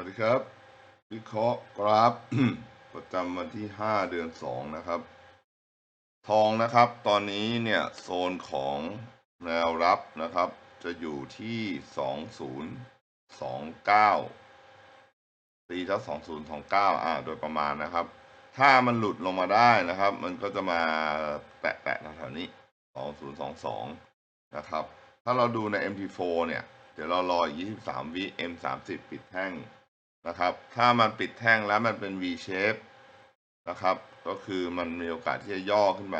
วัสดีครับ วิเคราะห์กราฟ ประจำวันที่ 5 เดือน 2 นะครับ ทองนะครับตอนนี้เนี่ยโซนของแนวรับนะครับ จะอยู่ที่ 2029ตีถ้า2029 อ่า โดยประมาณนะครับ ถ้ามันหลุดลงมาได้นะครับ มันก็จะมาแตะๆแถวๆนี้ 2022 นะครับ ถ้าเราดูใน MT4 เนี่ยเดี๋ยวเรารออีก23 วิ M30 ปิดแท่ง นะครับ ถ้ามันปิดแท่งแล้วมันเป็น V shape นะครับ ก็คือมันมีโอกาสที่จะย่อขึ้นไป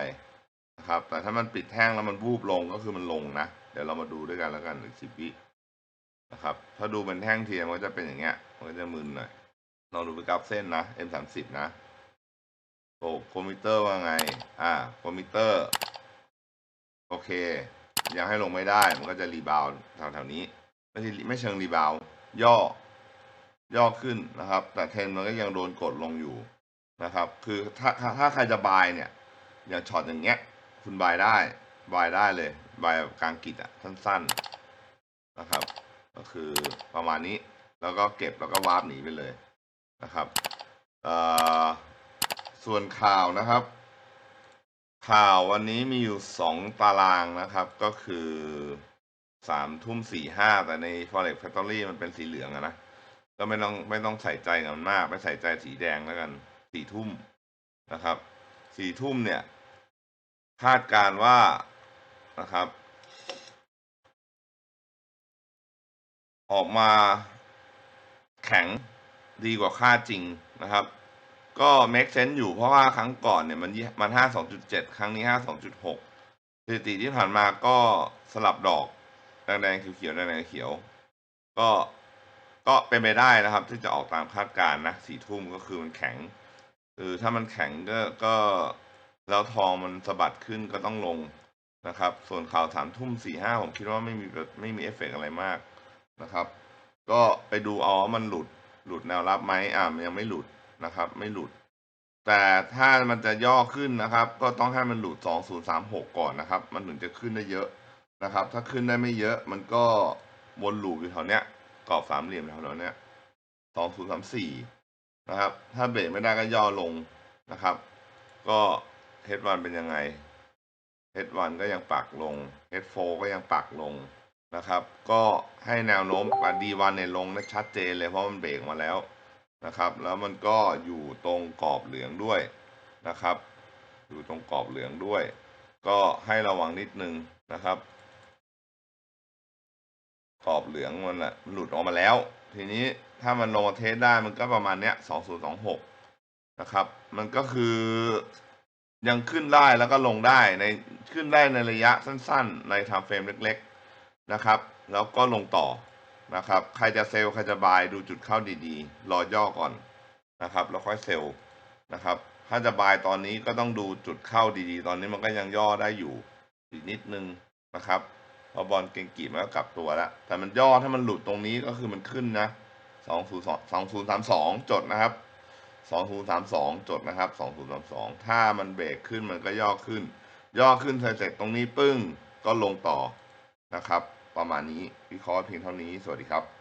นะครับ แต่ถ้ามันปิดแท่งแล้วมันวูบลงก็คือมันลงนะ เดี๋ยวเรามาดูด้วยกันแล้วกันอีกสิบวินะครับ ถ้าดูเป็นแท่งเทียมก็จะเป็นอย่างเงี้ย มันก็จะมึนหน่อยลองดูเป็นกราฟเส้นนะ M30 นะโอ้โคมิเตอร์ว่าไง อ่าโคมิเตอร์ โอเค ยังให้ลงไม่ได้ มันก็จะรีบาวแถวๆนี้ ไม่ใช่ไม่เชิงรีบาว ย่อ ย่อขึ้นนะครับ แต่เทนมันก็ยังโดนกดลงอยู่นะครับ คือถ้าถ้าใครจะบายเนี่ยอย่างช็อตอย่างเงี้ย คุณบายได้บายได้เลยบายแบบกลางกิจอะสั้นๆนะครับ ก็คือประมาณนี้แล้วก็เก็บแล้วก็วาร์ปหนีไปเลยนะครับเอ่อส่วนข่าวนะครับ ข่าววันนี้มีอยู่สองตารางนะครับ ก็คือสามทุ่มสี่ห้าแต่ใน Forex Factory มันเป็นสีเหลืองอะนะ ก็ไม่ต้องไม่ต้องใส่ใจกับมันมาก ไปใส่ใจสีแดงแล้วกันสี่ทุ่มนะครับสี่ทุ่มเนี่ย คาดการว่านะครับ ออกมาแข็งดีกว่าค่าดจริงนะครับ ก็ make sense อยู่เพราะว่าครั้งก่อนเนี่ยมันมันห้าสองจุดเจ็ดครั้งนี้ห้าสองจุดหกสถิติที่ผ่านมาก็สลับดอกแดงๆเขียวๆแดงๆเขียว ก็ ก็เป็นไปได้นะครับ ที่จะออกตามคาดการณ์นะสี่ทุ่มก็คือมันแข็งคือถ้ามันแข็งก็ก็แล้วทองมันสะบัดขึ้นก็ต้องลงนะครับ ส่วนข่าวสามทุ่มสี่ห้าผมคิดว่าไม่มีไม่มีเอฟเฟกต์อะไรมากนะครับ ก็ไปดูเอาว่ามันหลุดหลุดแนวรับไหมอ่ามันยังไม่หลุดนะครับ ไม่หลุด แต่ถ้ามันจะย่อขึ้นนะครับ ก็ต้องให้มันหลุดสองศูนย์สามหกก่อนนะครับ มันถึงจะขึ้นได้เยอะนะครับ ถ้าขึ้นได้ไม่เยอะมันก็วนลูปอยู่แถวเนี้ย กรอบสามเหลี่ยมแถวๆเนี้ยสองศูนย์สามสี่นะครับ ถ้าเบรกไม่ได้ก็ย่อลงนะครับ ก็เฮดวันเป็นยังไงเฮดวันก็ยังปักลงเฮดโฟก็ยังปักลงนะครับ ก็ให้แนวโน้มปัดดีวันเนี่ยลงได้ชัดเจนเลยเพราะมันเบรกมาแล้วนะครับ แล้วมันก็อยู่ตรงกรอบเหลืองด้วยนะครับ อยู่ตรงกรอบเหลืองด้วย ก็ให้ระวังนิดนึงนะครับ ขอบเหลืองมันอะหลุดออกมาแล้ว ทีนี้ถ้ามันลงมาเทสได้มันก็ประมาณเนี้ยสองศูนย์สองหกนะครับ มันก็คือยังขึ้นได้แล้วก็ลงได้ในขึ้นได้ในระยะสั้นๆ ในไทม์เฟรมเล็กๆนะครับ แล้วก็ลงต่อนะครับ ใครจะเซลล์ใครจะบายดูจุดเข้าดีๆ รอย่อก่อนนะครับ แล้วค่อยเซลล์นะครับ ถ้าจะบายตอนนี้ก็ต้องดูจุดเข้าดีๆ ตอนนี้มันก็ยังย่อได้อยู่อีกนิดนึงนะครับ พอบอลเก่งกีมันก็กลับตัวแล้ว แต่มันย่อถ้ามันหลุดตรงนี้ก็คือมันขึ้นนะสองศูนย์สองสองศูนย์สามสองจดนะครับสองศูนย์สามสองจดนะครับสองศูนย์สามสองถ้ามันเบรกขึ้นมันก็ย่อขึ้น ย่อขึ้นเสร็จตรงนี้ปึ้งก็ลงต่อนะครับ ประมาณนี้วิเคราะห์เพียงเท่านี้สวัสดีครับ